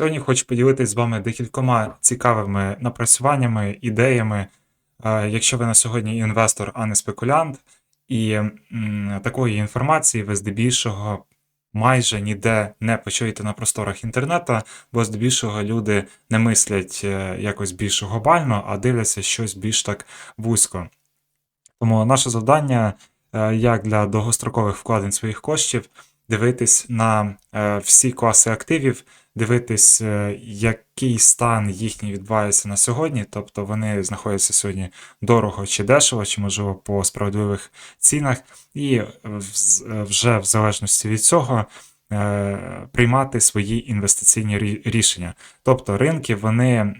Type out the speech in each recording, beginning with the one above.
Сьогодні хочу поділитися з вами декількома цікавими напрацюваннями, ідеями. Е, Якщо ви на сьогодні інвестор, а не спекулянт, і такої інформації ви здебільшого майже ніде не почуєте на просторах інтернету, бо здебільшого люди не мислять е, якось більш глобально, а дивляться щось більш так вузько. Тому наше завдання, е, як для довгострокових вкладень своїх коштів, дивитись на всі класи активів, дивитись, е, який стан їхній відбувається на сьогодні, тобто вони знаходяться сьогодні дорого чи дешево, чи можливо по справедливих цінах, і е, вже в залежності від цього. Е, Приймати свої інвестиційні рішення. Тобто ринки, вони,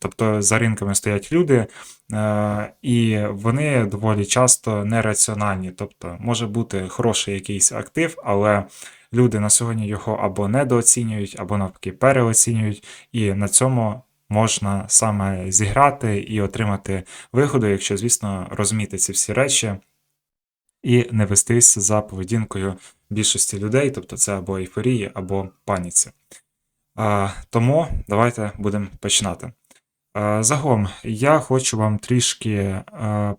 тобто за ринками стоять люди, е, і вони доволі часто нераціональні. Тобто може бути хороший якийсь актив, але люди на сьогодні його або недооцінюють, або навпаки переоцінюють, і на цьому можна саме зіграти і отримати вигоду, якщо, звісно, розуміти ці всі речі і не вестись за поведінкою більшості людей, тобто це або ейфорії, або паніці. А, тому давайте будемо починати. Загалом, я хочу вам трішки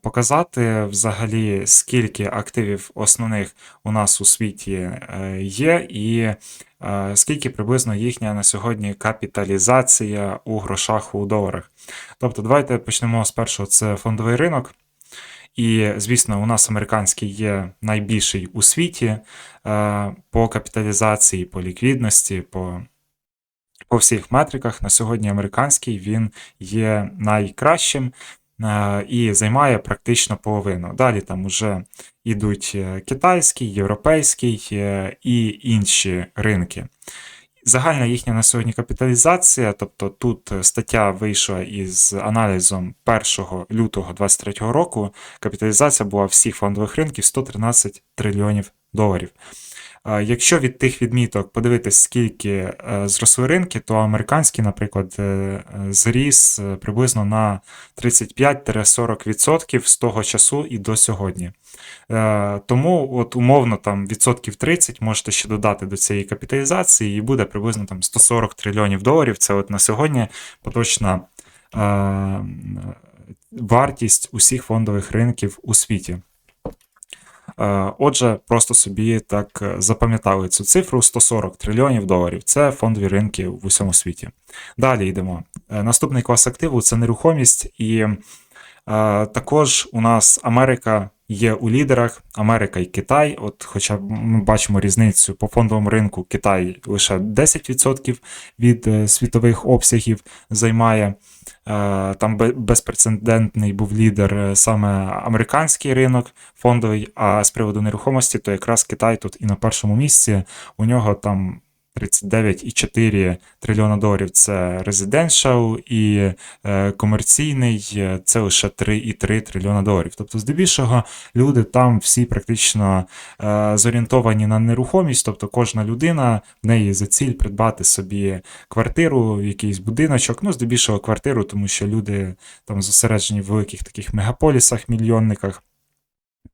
показати взагалі, скільки активів основних у нас у світі е, є, і скільки приблизно їхня на сьогодні капіталізація у грошах у доларах. Тобто, давайте почнемо з першого: це фондовий ринок. І, звісно, у нас американський є найбільший у світі е, по капіталізації, по ліквідності, по по всіх метриках на сьогодні американський він є найкращим е, і займає практично половину. Далі там уже йдуть е, китайський, європейський і інші ринки. Загальна їхня на сьогодні капіталізація, тобто тут стаття вийшла із аналізом 1 лютого 2023 року. Капіталізація була всіх фондових ринків 113 трильйонів доларів. Якщо від тих відміток подивитись, скільки е, зросли ринки, то американський, наприклад, е, е, зріс приблизно на 35-40% з того часу і до сьогодні. Тому, от умовно, там відсотків 30 можете ще додати до цієї капіталізації, і буде приблизно там 140 трильйонів доларів. Це от на сьогодні поточна вартість усіх фондових ринків у світі. Е, Отже, просто собі так е, запам'ятали цю цифру 140 трильйонів доларів. Це фондові ринки в усьому світі. Далі йдемо. Е, Наступний клас активу це нерухомість, і також у нас Америка є у лідерах, Америка і Китай. От, хоча ми бачимо різницю по фондовому ринку, Китай лише 10% від е, світових обсягів займає. Е, Там безпрецедентний був лідер е, саме американський ринок фондовий, а з приводу нерухомості, то якраз Китай тут і на першому місці. У нього там 39,4 трильйона доларів це резиденшал, і е, комерційний е, це лише 3,3 трильйона доларів. Тобто, здебільшого, люди там всі практично е, зорієнтовані на нерухомість, тобто кожна людина в неї за ціль придбати собі квартиру, якийсь будиночок, ну, здебільшого квартиру, тому що люди там зосереджені в великих таких мегаполісах, мільйонниках.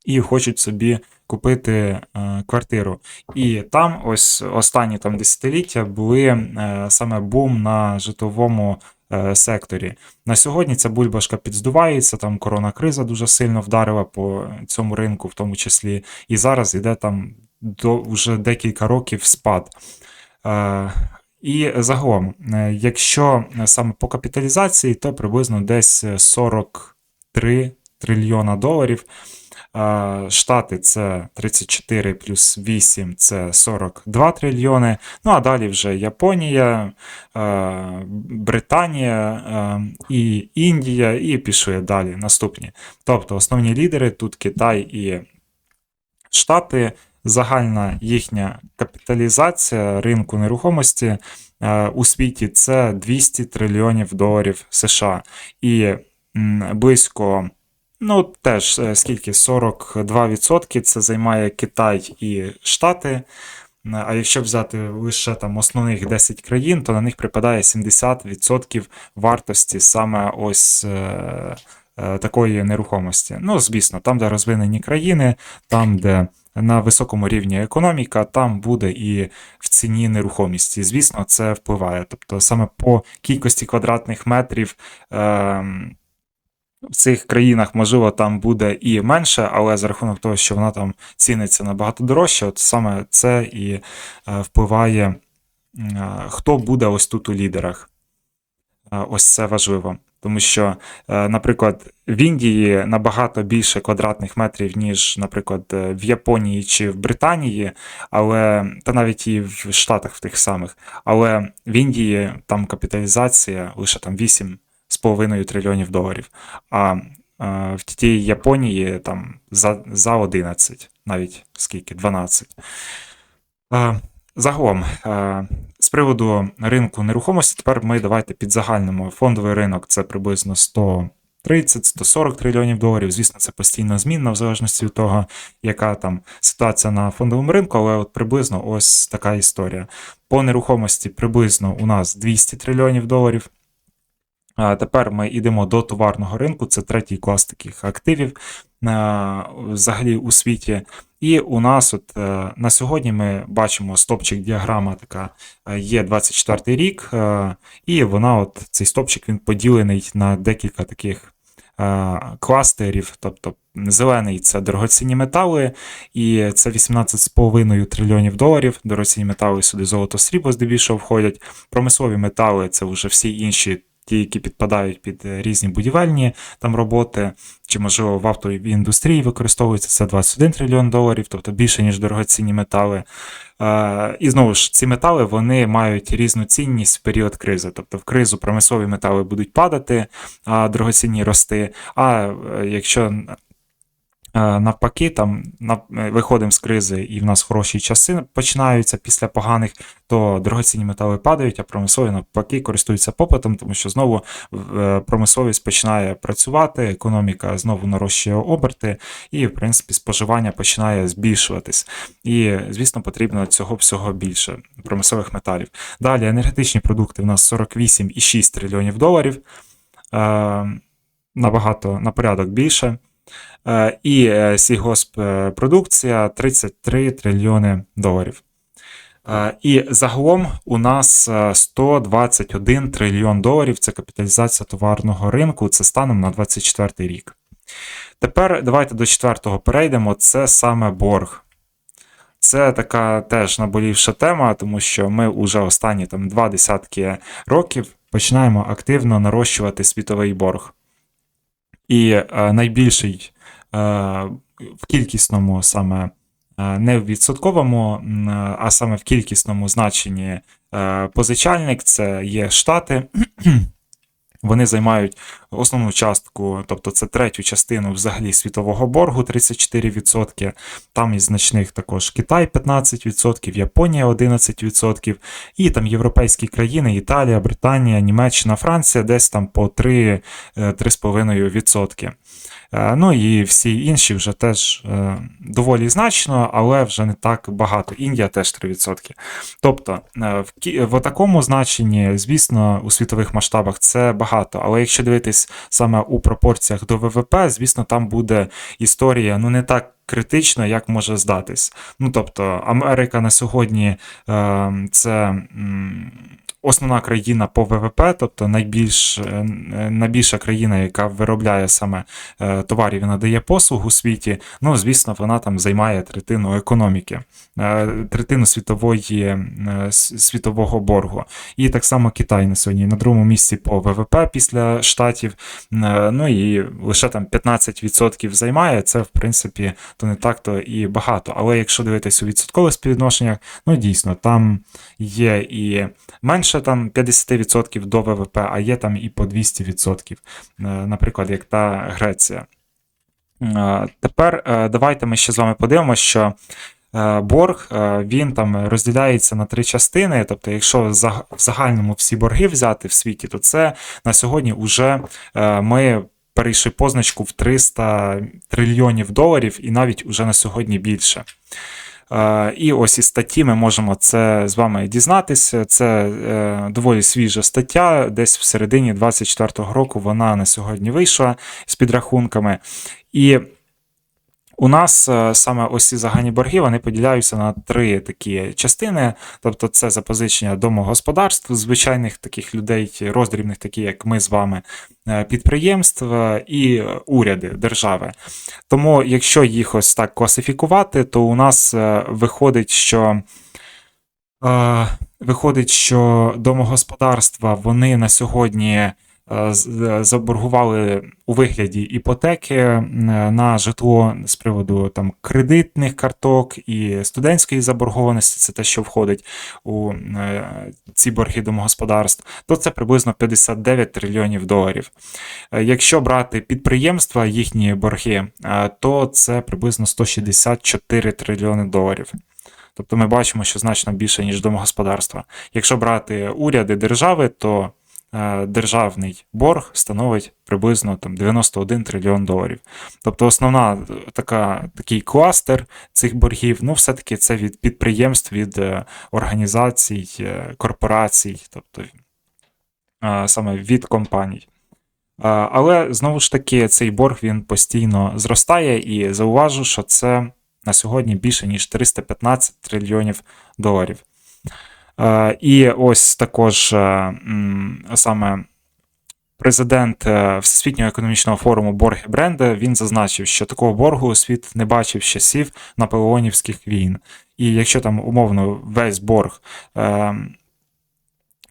І хочуть собі купити е, квартиру. І там ось останні там десятиліття були е, саме бум на житловому е, секторі. На сьогодні ця бульбашка підздувається, там коронакриза дуже сильно вдарила по цьому ринку, в тому числі. І зараз йде там до вже декілька років спад. І загалом, якщо саме по капіталізації, то приблизно десь 43 трильйона доларів. Штати це 34 плюс 8 це 42 трильйони. Ну а далі вже Японія, Британія і Індія, і пішли далі наступні. Тобто основні лідери тут Китай і Штати. Загальна їхня капіталізація ринку нерухомості у світі це 200 трильйонів доларів США. І близько Ну, теж е, скільки 42% це займає Китай і Штати. Е, А якщо взяти лише там основних 10 країн, то на них припадає 70% вартості саме ось е, е, такої нерухомості. Ну, звісно, там, де розвинені країни, там, де на високому рівні економіка, там буде і в ціні нерухомості. Звісно, це впливає. Тобто саме по кількості квадратних метрів. Е, в цих країнах, можливо, там буде і менше, але за рахунок того, що вона там ціниться набагато дорожче, от саме це і е, впливає, е, хто буде ось тут у лідерах. Е, ось це важливо. Тому що, наприклад, в Індії набагато більше квадратних метрів, ніж, наприклад, в Японії чи в Британії, але та навіть і в Штатах в тих самих. Але в Індії там капіталізація лише там 8,5 трильйонів доларів. А в тій Японії там за, за 11, навіть скільки? 12. Е, Загалом, з приводу ринку нерухомості, тепер ми давайте підзагальнимо. Фондовий ринок це приблизно 130-140 трильйонів доларів. Звісно, це постійно змінно, в залежності від того, яка там ситуація на фондовому ринку, але от приблизно ось така історія. По нерухомості приблизно у нас 200 трильйонів доларів. Тепер ми йдемо до товарного ринку, це третій клас таких активів е, взагалі у світі. І у нас от е, на сьогодні ми бачимо стопчик діаграма така е, є 24 рік, і вона, от цей стопчик він поділений на декілька таких кластерів. Тобто зелений це дорогоцінні метали, і це 18,5 трильйонів доларів. Дорогоцінні метали сюди золото срібло здебільшого входять. Промислові метали це вже всі інші ті, які підпадають під е, різні будівельні там роботи, чи, можливо, в автоіндустрії використовується це 21 трильйон доларів, тобто більше, ніж дорогоцінні метали. І знову ж, ці метали вони мають різну цінність в період кризи. Тобто в кризу промислові метали будуть падати, а дорогоцінні рости. А е, якщо Е, навпаки, там е, виходимо з кризи, і в нас хороші часи починаються після поганих, то дорогоцінні метали падають, а промислові навпаки користуються попитом, тому що знову е, промисловість починає працювати, економіка знову нарощує оберти, і, в принципі, споживання починає збільшуватись. І, звісно, потрібно цього всього більше промислових металів. Далі енергетичні продукти в нас 48,6 трильйонів доларів. Набагато на порядок більше. Е, і е, сільгосппродукція 33 трильйони доларів. Е, і загалом у нас 121 трильйон доларів це капіталізація товарного ринку, це станом на 24 рік. Тепер давайте до четвертого перейдемо. Це саме борг. Це така теж наболівша тема, тому що ми вже останні там два десятки років починаємо активно нарощувати світовий борг. І найбільший Е, в кількісному саме е, не в відсотковому, а саме в кількісному значенні е, позичальник це є Штати. Вони займають основну частку, тобто це третю частину взагалі світового боргу 34%. Там із значних також Китай 15%, Японія 11%, і там європейські країни, Італія, Британія, Німеччина, Франція десь там по 3-3,5%. Е, ну і всі інші вже теж е, доволі значно, але вже не так багато. Індія теж 3%. Тобто, е, в, такому значенні, звісно, у світових масштабах це багато. Але якщо дивитись саме у пропорціях до ВВП, звісно, там буде історія ну не так. Критично, як може здатись. Ну тобто, Америка на сьогодні е, це основна країна по ВВП, тобто найбільш, е, найбільша країна, яка виробляє саме е, товарів і надає послуг у світі, ну, звісно, вона там займає третину економіки, е, третину світової, світового боргу. І так само Китай на сьогодні на другому місці по ВВП після штатів. Ну і лише там 15% займає. Це, в принципі, то не так то і багато. Але якщо дивитися у відсоткових співвідношеннях, ну дійсно, там є і менше більше там 50% до ВВП, а є там і по 200%, е, наприклад, як та Греція. Е, тепер е, давайте ми ще з вами подивимося, що борг він там розділяється на три частини. Тобто, якщо в загальному всі борги взяти в світі, то це на сьогодні вже ми. Перейшли позначку в 300 трильйонів доларів, і навіть уже на сьогодні більше. І ось із статті ми можемо це з вами дізнатися. Це е, доволі свіжа стаття. Десь в середині 24-го року вона на сьогодні вийшла з підрахунками. І у нас е, саме ось ці загальні борги вони поділяються на три такі частини. Тобто, це запозичення домогосподарств, звичайних таких людей, роздрібних, такі як ми з вами, е, підприємств е, і уряди держави. Тому, якщо їх ось так класифікувати, то у нас виходить, що. Виходить, що домогосподарства вони на сьогодні заборгували у вигляді іпотеки е, на житло з приводу там кредитних карток і студентської заборгованості, це те, що входить у е, ці борги домогосподарств, то це приблизно 59 трильйонів доларів. Е, Якщо брати підприємства, їхні борги, е, то це приблизно 164 трильйони доларів. Тобто ми бачимо, що значно більше, ніж домогосподарства. Якщо брати уряди держави, то е, державний борг становить приблизно там 91 трильйон доларів. Тобто основна е, така, такий кластер цих боргів, ну, все-таки це від підприємств, від е, організацій, е, корпорацій, тобто е, саме від компаній. Е, Але знову ж таки, цей борг він постійно зростає, і зауважу, що це на сьогодні більше ніж 315 трильйонів доларів. Е, І ось також е, саме президент е, Всесвітнього економічного форуму Борги Бренде він зазначив, що такого боргу світ не бачив з часів наполеонівських війн. І якщо там умовно весь борг.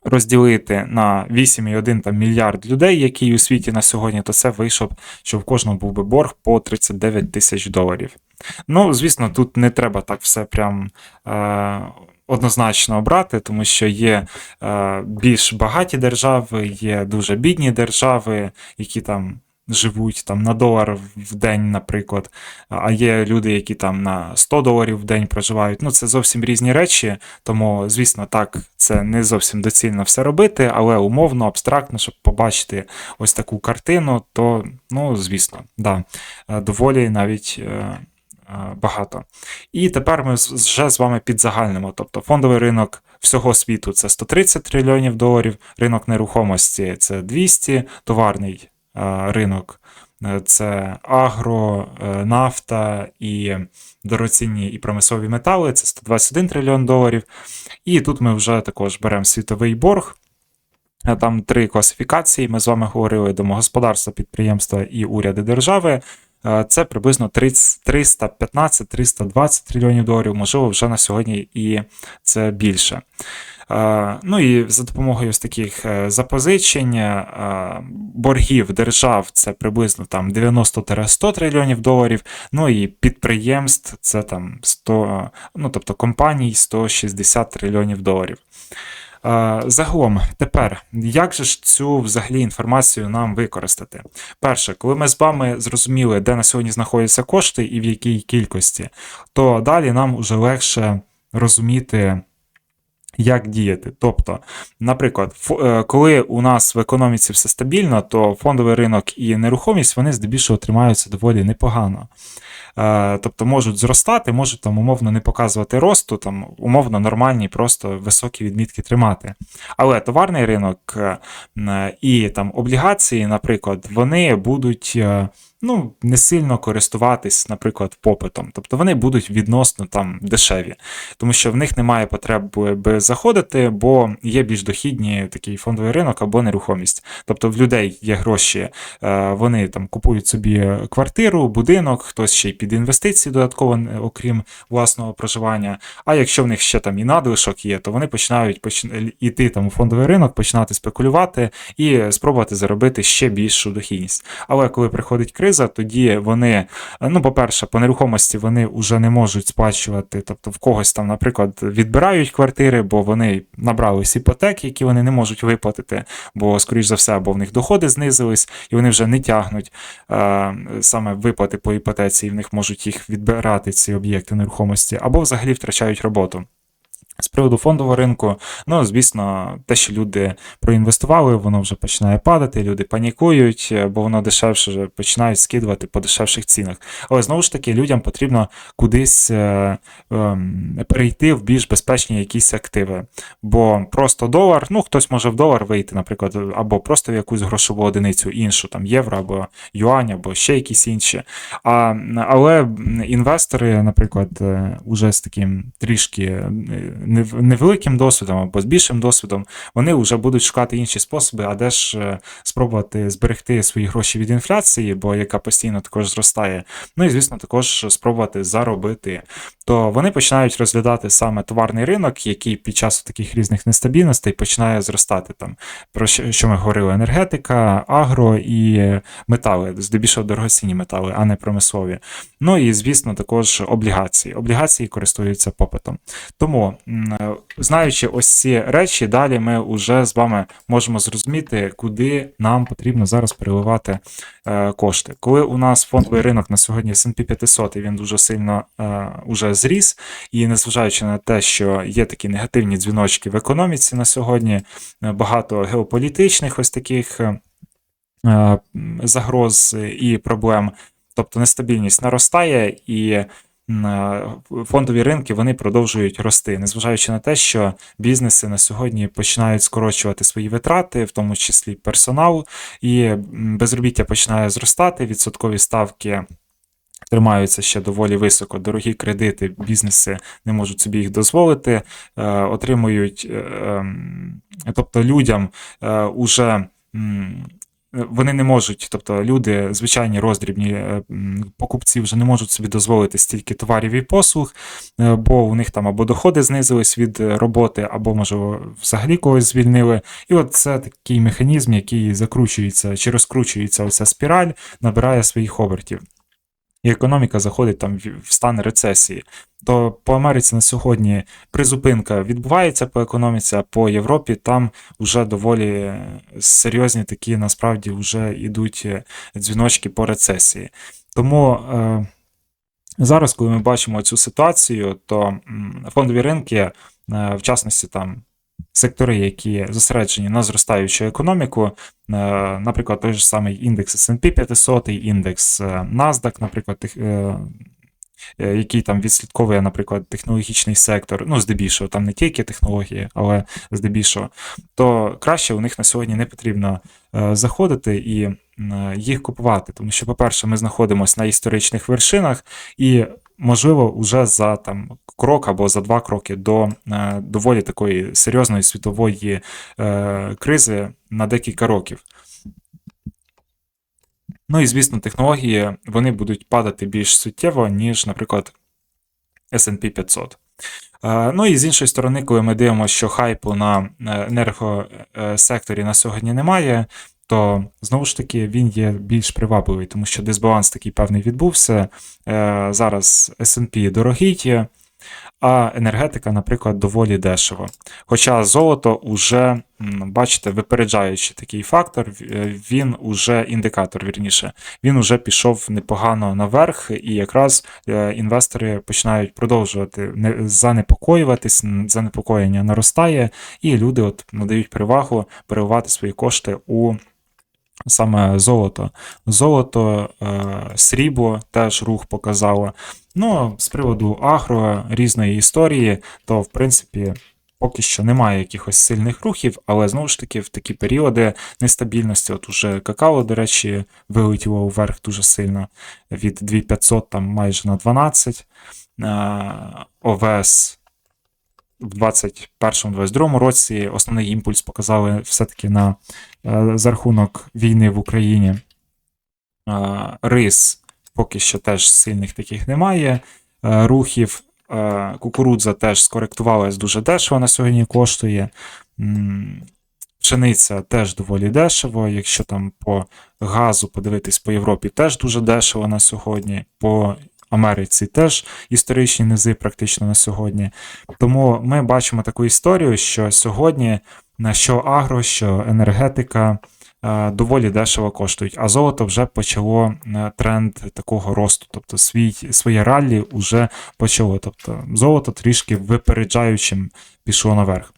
Розділити на 8,1 мільярд людей, які у світі на сьогодні, то це вийшло б, що в кожному був би борг по 39 тисяч доларів. Ну, звісно, тут не треба так все прям однозначно обрати, тому що є е, більш багаті держави, є дуже бідні держави, які там живуть там на долар в день, наприклад. А є люди, які там на 100 доларів в день проживають. Ну, це зовсім різні речі, тому, звісно, так, це не зовсім доцільно все робити, але умовно, абстрактно, щоб побачити ось таку картину, то, ну, звісно, да, е, доволі навіть. Е, Багато. І тепер ми вже з вами підзагальнимо. Тобто фондовий ринок всього світу це 130 трильйонів доларів, ринок нерухомості це 200, товарний е, ринок е, це агро, нафта і дорогоцінні і промислові метали це 121 трильйон доларів. І тут ми вже також беремо світовий борг. Там три класифікації. Ми з вами говорили домогосподарства, підприємства і уряди держави. Е, Це приблизно 315-320 трильйонів доларів, можливо, вже на сьогодні і це більше. Е, Ну і за допомогою ось таких е, запозичень, боргів держав це приблизно там 90-100 трильйонів доларів. Ну і підприємств це там 100, ну тобто компаній 160 трильйонів доларів. Е, Загалом, тепер, як же ж цю взагалі інформацію нам використати? Перше, коли ми з вами зрозуміли, де на сьогодні знаходяться кошти і в якій кількості, то далі нам вже легше розуміти. Як діяти? Тобто, наприклад, е, коли у нас в економіці все стабільно, то фондовий ринок і нерухомість вони здебільшого тримаються доволі непогано. Е, Тобто можуть зростати, можуть там умовно не показувати росту, там умовно нормальні, просто високі відмітки тримати. Але товарний ринок е, і там облігації, наприклад, вони будуть ну, не сильно користуватись, наприклад, попитом. Тобто вони будуть відносно там дешеві, тому що в них немає потреби би заходити, бо є більш дохідні такий фондовий ринок або нерухомість. Тобто в людей є гроші, е, вони там купують собі квартиру, будинок, хтось ще й під інвестиції додатково, е, окрім власного проживання. А якщо в них ще там і надлишок є, то вони починають поч- іти там у фондовий ринок, починати спекулювати і спробувати заробити ще більшу дохідність. Але коли приходить криза, тоді вони, е, ну, по-перше, по нерухомості вони вже не можуть сплачувати. Тобто в когось там, наприклад, відбирають квартири, бо вони набрались іпотеки, які вони не можуть виплатити, бо, скоріш за все, або в них доходи знизились, і вони вже не тягнуть е, саме виплати по іпотеці, і в них можуть їх відбирати ці об'єкти нерухомості, або взагалі втрачають роботу. З приводу фондового ринку, ну, звісно, те, що люди проінвестували, воно вже починає падати, люди панікують, е, бо воно дешевше починають скидувати по дешевших цінах. Але знову ж таки, людям потрібно кудись е, е, перейти в більш безпечні якісь активи. Бо просто долар, ну хтось може в долар вийти, наприклад, або просто в якусь грошову одиницю іншу, там євро, або юань, або ще якісь інші. А, Але інвестори, наприклад, е, уже з таким трішки. Нев- невеликим досвідом або з більшим досвідом, вони вже будуть шукати інші способи, а де ж е, спробувати зберегти свої гроші від інфляції, бо яка постійно також зростає. Ну і звісно, також спробувати заробити. То вони починають розглядати саме товарний ринок, який під час таких різних нестабільностей починає зростати. Там про що ми говорили: енергетика, агро і метали, здебільшого дорогоцінні метали, а не промислові. Ну і звісно, також облігації. Облігації користуються попитом. Тому, знаючи ось ці речі, далі ми вже з вами можемо зрозуміти, куди нам потрібно зараз переливати е, кошти. Коли у нас фондовий ринок на сьогодні S&P 500, і він дуже сильно е, уже зріс, і незважаючи на те, що є такі негативні дзвіночки в економіці на сьогодні, е, багато геополітичних ось таких е, е, загроз і проблем, тобто нестабільність наростає і. Фондові ринки вони продовжують рости, незважаючи на те, що бізнеси на сьогодні починають скорочувати свої витрати, в тому числі персонал, і безробіття починає зростати, відсоткові ставки тримаються ще доволі високо. Дорогі кредити, бізнеси не можуть собі їх дозволити, е, отримують, е, ем, тобто людям е, уже. Вони не можуть, тобто люди, звичайні роздрібні е, покупці вже не можуть собі дозволити стільки товарів і послуг, е, бо у них там або доходи знизились від е, роботи, або, може, взагалі когось звільнили. І от це такий механізм, який закручується чи розкручується оця спіраль, набирає своїх обертів і економіка заходить там в стан рецесії. То по Америці на сьогодні призупинка відбувається по економіці, а по Європі там вже доволі е, серйозні такі насправді вже йдуть е, дзвіночки по рецесії. Тому е, зараз, коли ми бачимо цю ситуацію, то фондові ринки, е, в частності там сектори, які зосереджені на зростаючу економіку, е, наприклад, той же самий індекс S&P 500, індекс е, NASDAQ, наприклад, тих- е, який там відслідковує, наприклад, технологічний сектор, ну, здебільшого, там не тільки технології, але здебільшого, то краще у них на сьогодні не потрібно заходити і їх купувати. Тому що, по-перше, ми знаходимося на історичних вершинах, і, можливо, вже за там крок або за два кроки до е, доволі такої серйозної світової е, кризи на декілька років. Ну і звісно, технології вони будуть падати більш суттєво, ніж, наприклад, S&P 500. Е, Ну і з іншої сторони, коли ми дивимося, що хайпу на енергосекторі на сьогодні немає, то знову ж таки він є більш привабливий, тому що дисбаланс такий певний відбувся. Е, Зараз S&P дорогий а енергетика, наприклад, доволі дешево. Хоча золото уже, бачите, випереджаючи такий фактор, е, він уже індикатор, вірніше, він уже пішов непогано наверх, і якраз е, інвестори починають продовжувати не- занепокоюватись, занепокоєння наростає, і люди от надають перевагу переливати свої кошти у саме золото. Золото, е, срібло теж рух показало. Ну, з приводу агро різної історії, то в принципі. Поки що немає якихось сильних рухів, але знову ж таки в такі періоди нестабільності, от уже какао, до речі, вилетіло вверх дуже сильно від 2500 там майже на 12. Е, ОВС в 2021-2022 році основний імпульс показали все-таки на за рахунок війни в Україні. Е, Рис поки що теж сильних таких немає. Е, Рухів е, кукурудза теж скоректувалась дуже дешево на сьогодні коштує. Пшениця теж доволі дешево. Якщо там по газу подивитись по Європі, теж дуже дешево на сьогодні. По Америці теж історичні низи практично на сьогодні. Тому ми бачимо таку історію, що сьогодні на що агро, що енергетика е, доволі дешево коштують, а золото вже почало е, тренд такого росту, тобто свій, своє раллі вже почало. Тобто золото трішки випереджаючим пішло наверх.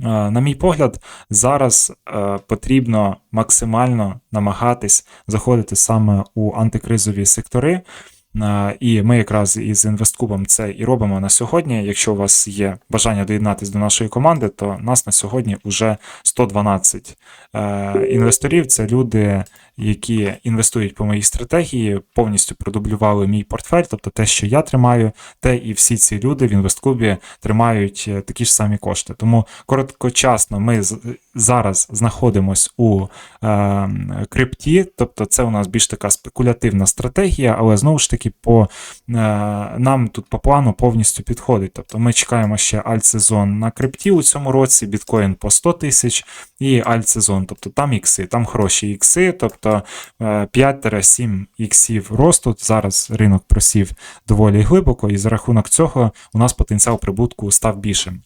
Е, На мій погляд, зараз потрібно максимально намагатись заходити саме у антикризові сектори. І ми якраз із інвесткубом це і робимо на сьогодні. Якщо у вас є бажання доєднатися до нашої команди, то нас на сьогодні вже 112 е, інвесторів. Це люди, які інвестують по моїй стратегії, повністю продублювали мій портфель, тобто те, що я тримаю, те і всі ці люди в інвесткубі тримають е, такі ж самі кошти. Тому короткочасно ми зараз знаходимось у е, крипті, тобто це у нас більш така спекулятивна стратегія, але знову ж таки, по е, нам тут по плану повністю підходить. Тобто ми чекаємо ще альт-сезон на крипті у цьому році, біткоін по 100 тисяч і альт-сезон, тобто там ікси, там хороші ікси, тобто е, 5-7 іксів росту. Зараз ринок просів доволі глибоко, і за рахунок цього у нас потенціал прибутку став більшим.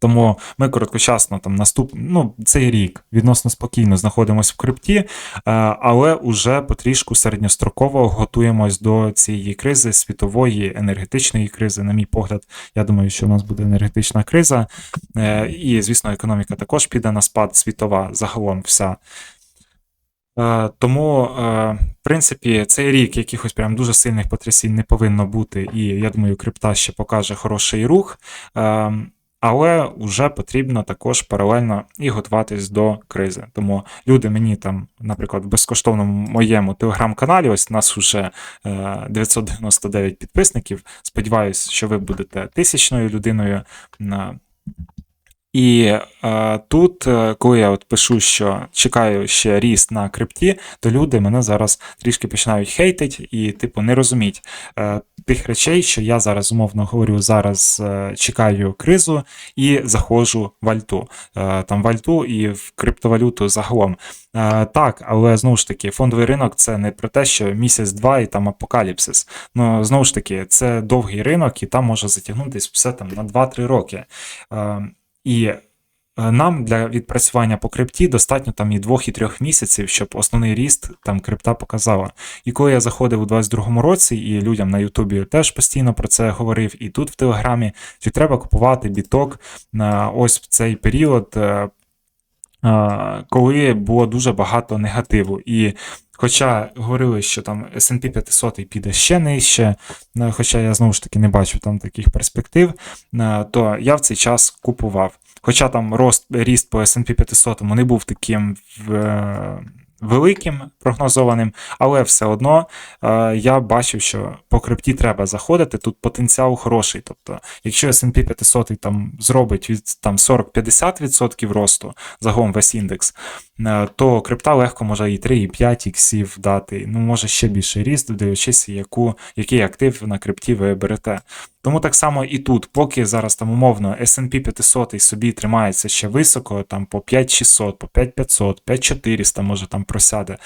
Тому ми короткочасно там наступ... ну, цей рік відносно спокійно знаходимося в крипті, е, але уже потрішку середньостроково готуємось до цієї кризи, світової енергетичної кризи. На мій погляд, я думаю, що у нас буде енергетична криза. Е, І, звісно, економіка також піде на спад світова загалом вся. Е, Тому, е, в принципі, цей рік якихось прям дуже сильних потрясінь не повинно бути, і я думаю, крипта ще покаже хороший рух. Е, Але вже потрібно також паралельно і готуватись до кризи. Тому люди мені там, наприклад, в безкоштовному моєму телеграм-каналі, ось нас вже е, 999 підписників. Сподіваюсь, що ви будете тисячною людиною. І е, тут, е, коли я от пишу, що чекаю ще ріст на крипті, то люди мене зараз трішки починають хейтить і, типу, не розуміють е, тих речей, що я зараз умовно говорю, зараз е, чекаю кризу і заходжу в альту. Е, там в альту і в криптовалюту загалом. Е, так, але знову ж таки, фондовий ринок це не про те, що місяць-два і там апокаліпсис. Ну, знову ж таки, це довгий ринок, і там може затягнутися все там на 2-3 роки. Е, і е, нам для відпрацювання по крипті достатньо там і двох, і трьох місяців, щоб основний ріст там крипта показала. І коли я заходив у 22-му році, і людям на Ютубі теж постійно про це говорив, і тут в Телеграмі, що треба купувати біток на ось в цей період, е, коли було дуже багато негативу. І Хоча говорили, що там S&P 500 піде ще нижче, е, хоча я знову ж таки не бачу там таких перспектив, е, то я в цей час купував. Хоча там рост, ріст по S&P 500 не був таким е, великим прогнозованим, але все одно е, я бачив, що по крипті треба заходити, тут потенціал хороший. Тобто, якщо S&P 500 там зробить від там 40-50% росту загалом весь індекс, е, то крипта легко може і 3, і 5 іксів дати, ну може ще більший ріст, дивлячись, яку, який актив на крипті ви берете. Тому так само і тут, поки зараз там умовно S&P 500 собі тримається ще високо, там по 5600, по 5500, 5400 може там просяде.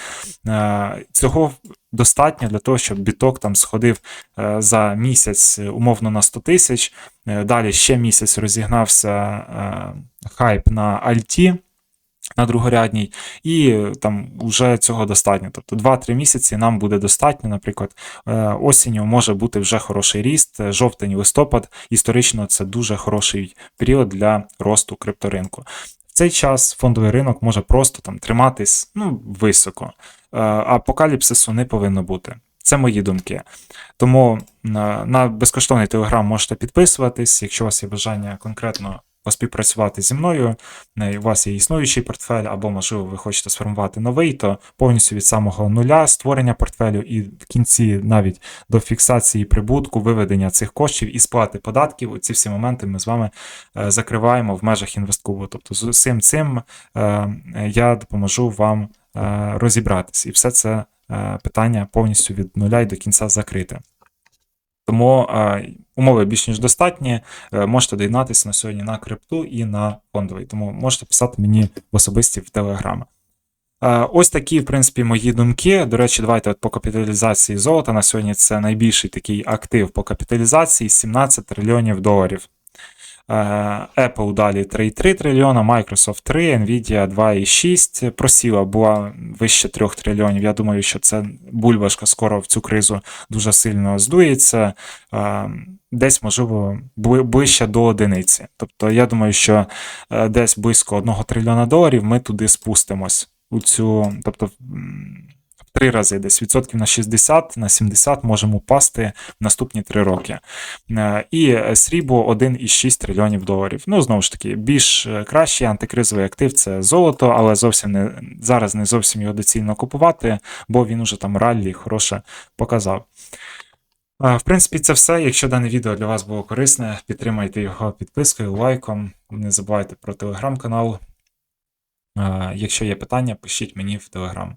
Е, Цього достатньо для того, щоб біток там сходив е, за місяць е, умовно на 100 тисяч. Далі ще місяць розігнався хайп на Альті. На другорядній, і там вже цього достатньо. Тобто 2-3 місяці нам буде достатньо. Наприклад, е, осінню може бути вже хороший ріст, е, жовтень, листопад. Історично це дуже хороший період для росту крипторинку. В цей час фондовий ринок може просто там триматись ну, високо, Е, апокаліпсису не повинно бути. Це мої думки. Тому на безкоштовний телеграм можете підписуватись, якщо у вас є бажання конкретно поспівпрацювати зі мною, е, у вас є існуючий портфель, або, можливо, ви хочете сформувати новий, то повністю від самого нуля створення портфелю і в кінці навіть до фіксації прибутку, виведення цих коштів і сплати податків. Ці всі моменти ми з вами е, закриваємо в межах інвесткубу. Тобто з усім цим е, я допоможу вам розібратись. І все це питання повністю від нуля і до кінця закрите. Тому е, умови більш ніж достатні. Е, можете доєднатися на сьогодні на крипту і на фондовий. Тому можете писати мені в особисті в телеграм. Е, Ось такі, в принципі, мої думки. До речі, давайте от по капіталізації золота. На сьогодні це найбільший такий актив по капіталізації 17 трильйонів доларів. Е, Apple далі 3,3 трильйона, Microsoft 3, Nvidia 2,6 просіла, була вище 3 трильйонів. Я думаю, що це бульбашка скоро в цю кризу дуже сильно здується. Е, Десь, можливо, ближче до одиниці. Тобто, я думаю, що е, десь близько 1 трильйона доларів ми туди спустимось. У цю, тобто, три рази, десь відсотків на 60, на 70 можемо впасти в наступні три роки. Е, І срібло 1,6 трильйонів доларів. Ну, знову ж таки, більш е, кращий антикризовий актив це золото, але зовсім не зараз не зовсім його доцільно купувати, бо він уже там раллі хороше показав. Е, В принципі, це все. Якщо дане відео для вас було корисне, підтримайте його підпискою, лайком. Не забувайте про телеграм-канал. Якщо є питання, пишіть мені в телеграм.